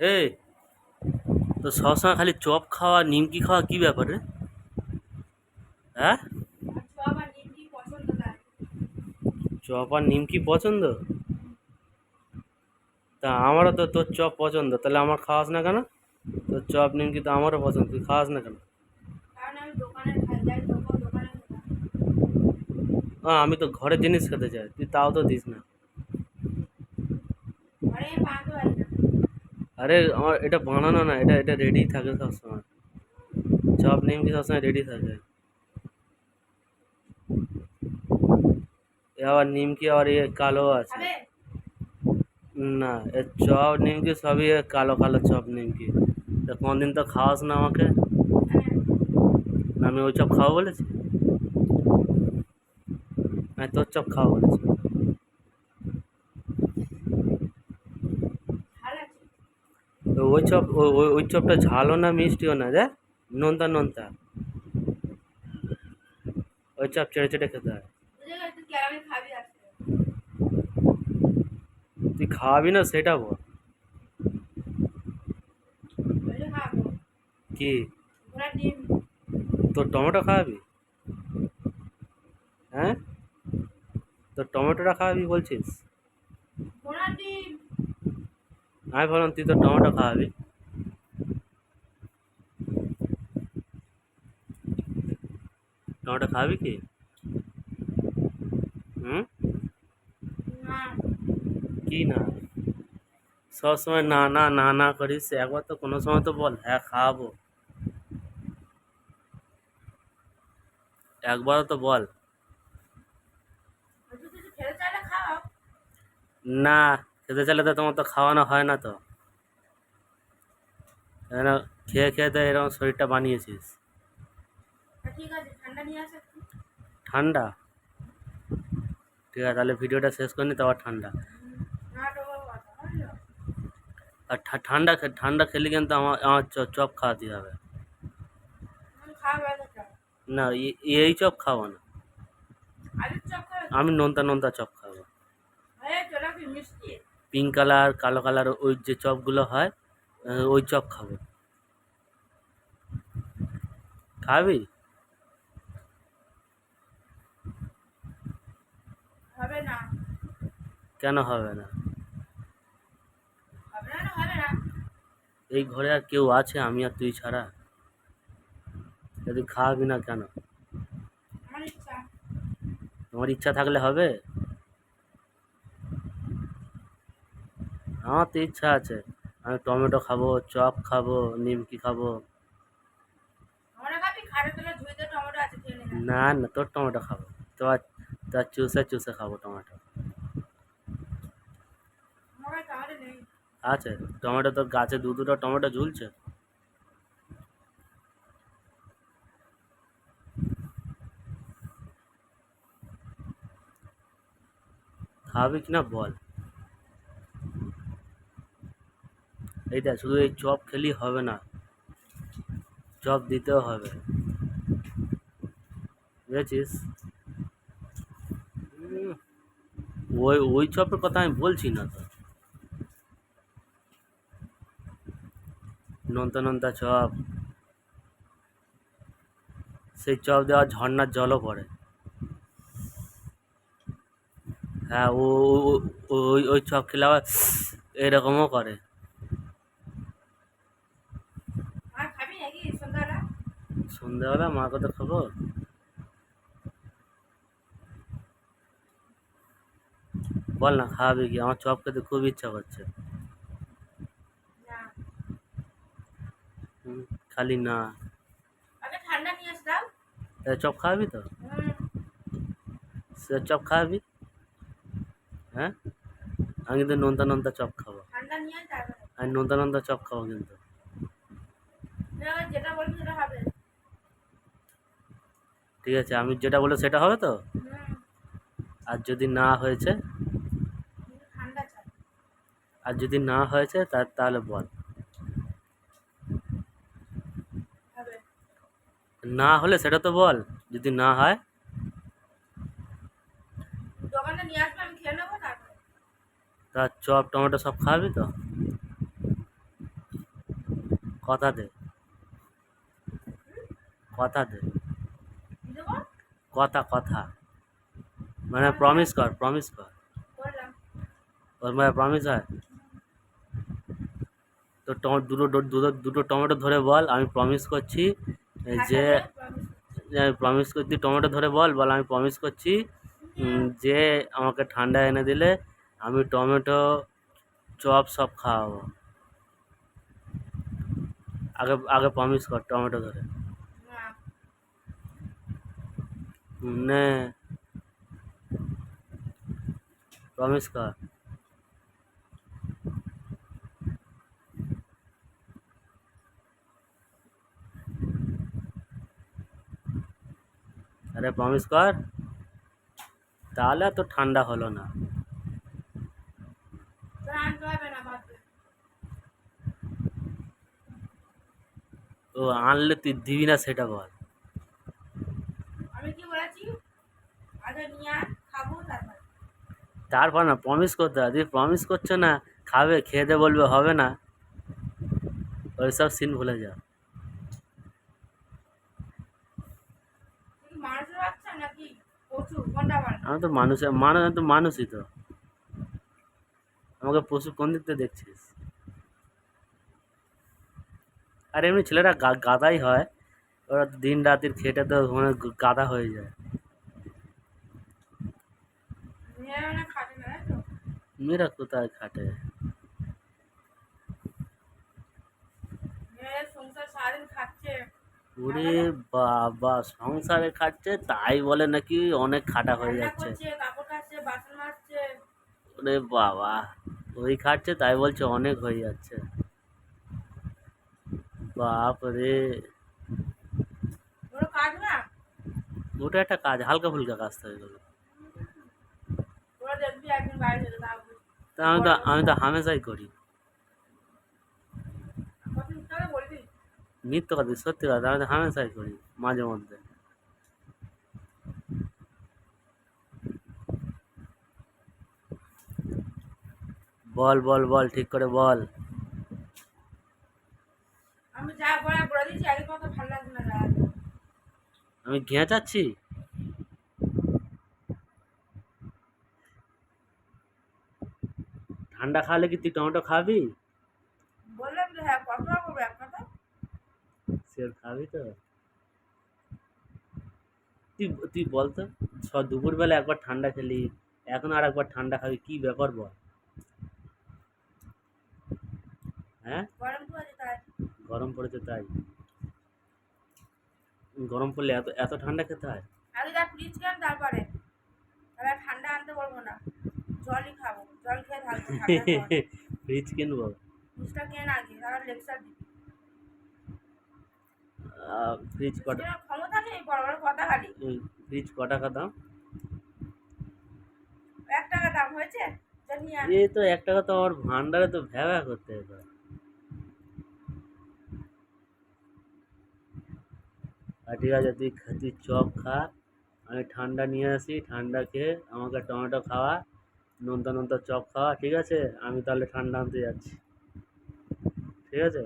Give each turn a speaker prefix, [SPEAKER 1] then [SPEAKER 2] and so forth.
[SPEAKER 1] এই, তো সবসময় খালি চপ খাওয়া, নিমকি খাওয়া কি ব্যাপার রে? হ্যাঁ? চপ আর নিমকি পছন্দ? তা আমারও তো তোর চপ পছন্দ, তাহলে আমার খাওয়াস না কেন? তোর চপ, নিমকি তো আমারও পছন্দ, তুই খাওয়াস না কেন? হ্যাঁ আমি তো ঘরের জিনিস খেতে চাই, তুই তাও তো দিস না। আরে আমার এটা বানানো না এটা এটা রেডি থাকে সবসময়। চপ নিমকি সবসময় রেডি থাকে। এ আবার নিমকি আবার ইয়ে কালো আছে। না এ চপ নিমকি সবই কালো কালো চপ নিমকি। তা কোনদিন তো খাওয়াস না আমাকে।
[SPEAKER 2] হ্যাঁ
[SPEAKER 1] আমি ওই চপ খাওয়া বলেছি? আমি তোর চপ খাওয়া বলেছি
[SPEAKER 2] ভালো আছে
[SPEAKER 1] তো ওই চপ, ওই- ওই চপটা ঝালও না, মিষ্টিও না দেখ নোনতা নোনতা। ওই চপ চেড়ে চেড়ে খেতে হয়।
[SPEAKER 2] তুই খাবি
[SPEAKER 1] না, সেটা বলে। কি? তোর টমেটো খাওয়াবি? হ্যাঁ? তোর টমেটোটা খাওয়াবি, বলছিস? আমি ভাবলাম তুই তোর টমেটো খাওয়াবি। টমেটো খাওয়াবি কি? হুম?
[SPEAKER 2] না
[SPEAKER 1] কি না? সব সময় না না না না করিস একবার তো কোনো সময় তো বল হ্যাঁ খাওয়াবো। একবারও তো বল। না। খেতে চাইলে তো তোমার তো খাওয়ানো হয় না তো। কেন খেয়ে খেয়ে তো এরকম শরীরটা বানিয়েছিস।
[SPEAKER 2] ঠান্ডা
[SPEAKER 1] ঠিক আছে তাহলে ভিডিওটা শেষ করে নি তারপর ঠান্ডা। আর ঠান্ডা ঠান্ডা খেলে কিন্তু আমার আমার চপ খাওয়াতে হবে। না এই চপ খাব না। আমি নোনতা নোনতা চপ খাব। পিঙ্ক কালার কালো কালার ওই যে চপগুলো হয় ওই চপ খাব। খাবি?
[SPEAKER 2] হবে না।
[SPEAKER 1] কেন হবে না? এই ঘরে আর কেউ আছে আমি আর তুই ছাড়া? যদি খাওয়াবি না কেন?
[SPEAKER 2] আমার
[SPEAKER 1] তোমার ইচ্ছা থাকলে হবে? আমার তো ইচ্ছা আছে। আমি টমেটো খাব চপ খাব নিমকি খাব।
[SPEAKER 2] নে
[SPEAKER 1] না তোর টমেটো খাব। তোর তার চুষে চুষে খাব টমেটো। আছে টমেটো তোর গাছে দু দুটো টমেটো ঝুলছে। খাবি কিনা বল। দেখ শুধু এই চপ খেলি হবে না। চপ দিতেও হবে। বুঝেছিস? ওই ওই চপের কথা আমি বলছি না তো। নোনতা নোনতা চপ। সেই চপ দেওয়া ঝর্ণার জলও পড়ে। হ্যাঁ ও- ওই ওই চপ খেলে আবার এরকমও করে
[SPEAKER 2] আর খাবি নাকি সন্ধ্যাবেলা
[SPEAKER 1] সন্ধ্যাবেলা মা কথা খাব বল না খাওয়াবে কি? আমার চপ খেতে খুব ইচ্ছা করছে। খালি না। চপ খাওয়াবি তো? সে চপ খাওয়াবি? হ্যাঁ? আমি কিন্তু নোনতা নোনতা চপ খাব। আমি নোনতা নোনতা চপ খাব কিন্তু।
[SPEAKER 2] যেটা বলবি সেটা হবে।
[SPEAKER 1] ঠিক আছে আমি যেটা বলব সেটা হবে তো? আর যদি না হয়েছে? আর যদি না হয়েছে তাহলে বল। না হলে সেটা তো বল যদি না হয়। তা চপ টমেটো সব খাওয়াবি তো? কথা দে। কথা দে। কথা কথা। মানে প্রমিস কর প্রমিস কর। ওর মানে প্রমিস হয়? তো দুটো দুটো দুটো টমেটো ধরে বল আমি প্রমিস করছি যে আমি প্রমিস করছি টমেটো ধরে বল বল আমি প্রমিস করছি যে আমাকে ঠান্ডা এনে দিলে আমি টমেটো চপ সব খাওয়াবো। আগে আগে প্রমিস কর টমেটো ধরে
[SPEAKER 2] না
[SPEAKER 1] নে প্রমিস কর আরে প্রমিস কর তাহলে তো ঠান্ডা হলো না
[SPEAKER 2] তোর আনতে হবে না বাদ দে।
[SPEAKER 1] ও আনলে তুই দিবি না সেটা বল
[SPEAKER 2] আমি কি বলেছি আগে নিয়ে আয় খাব তারপর।
[SPEAKER 1] তারপর না প্রমিস করতে হয় তুই প্রমিস করছ না খাবে খেয়ে দে বলবে হবে না। ওইসব সিন ভুলে যা
[SPEAKER 2] তুই কি মানুষের বাচ্চা নাকি? পশু কোনটা ভালো?
[SPEAKER 1] আমি তো মানুষ মানুষ তো মানুষই তো। আমাকে পশু কোন দিক থেকে দেখছিস? আর এমনি ছেলেরা গাদাই হয়। ওরা দিন রাতির খেটে তো মানে গাদা হয়ে যায়
[SPEAKER 2] মেয়েরা মানে খাটে না তাই তো
[SPEAKER 1] মেয়েরা কোথায় খাটে ওরে বাবা সংসারে খাচ্ছে তাই বলে নাকি অনেক খাটা হয়ে যাচ্ছে ওরে বাবা ওই খাচ্ছে তাই বলছে অনেক হয়ে যাচ্ছে বাপ রে ওটা একটা কাজ হালকা ফুলকা কাজ তো এগুলো
[SPEAKER 2] দেখবি একদিন বাইরে তা
[SPEAKER 1] আমি তো আমি তো হামেশাই করি।
[SPEAKER 2] মিথ্য কথা
[SPEAKER 1] সত্যি কথা আমি তো হামেশাই করি মাঝে মধ্যে। বল বল বল ঠিক করে বল।
[SPEAKER 2] আমি যা বলে আগে ভালো লাগবে না
[SPEAKER 1] আমি ঘেঁচাচ্ছি? ঠান্ডা খাওয়ালে কি তুই টমেটো খাবি?
[SPEAKER 2] বললাম যে হ্যাঁ কত করব এক কথা।
[SPEAKER 1] সে খাবি তো। তুই তুই বল তো দুপুরবেলা একবার ঠান্ডা খেলি এখন আর একবার ঠান্ডা খাবি কি ব্যাপার বল? হ্যাঁ?
[SPEAKER 2] গরম তো তাই।
[SPEAKER 1] গরম পড়েছে তাই। গরম পড়লে এত এত ঠান্ডা খেতে হয়?
[SPEAKER 2] আগে যা ফ্রিজ কেন তারপরে? তাহলে ঠান্ডা আনতে বলব না। জলই খাব। জল খেয়ে থাকব
[SPEAKER 1] ফ্রিজ কিনবো
[SPEAKER 2] ফ্রিজটা কেন আগে তাহলে লেকচার দিবি।
[SPEAKER 1] ফ্রিজ কটা?
[SPEAKER 2] ক্ষমতা নেই বড় বড় কথা খালি।
[SPEAKER 1] ফ্রিজ ক টাকা দাম?
[SPEAKER 2] এক টাকা দাম হয়েছে।
[SPEAKER 1] এই তো এক টাকা তো আমার ভান্ডারে তো ভ্যাবা করতে আর ঠিক আছে তুই তুই চপ খা আমি ঠান্ডা নিয়ে আসি ঠান্ডা খেয়ে আমাকে টমেটো খাওয়া। নোনতা নোনতা চপ খাওয়া ঠিক আছে? আমি তাহলে ঠান্ডা আনতে যাচ্ছি। ঠিক আছে?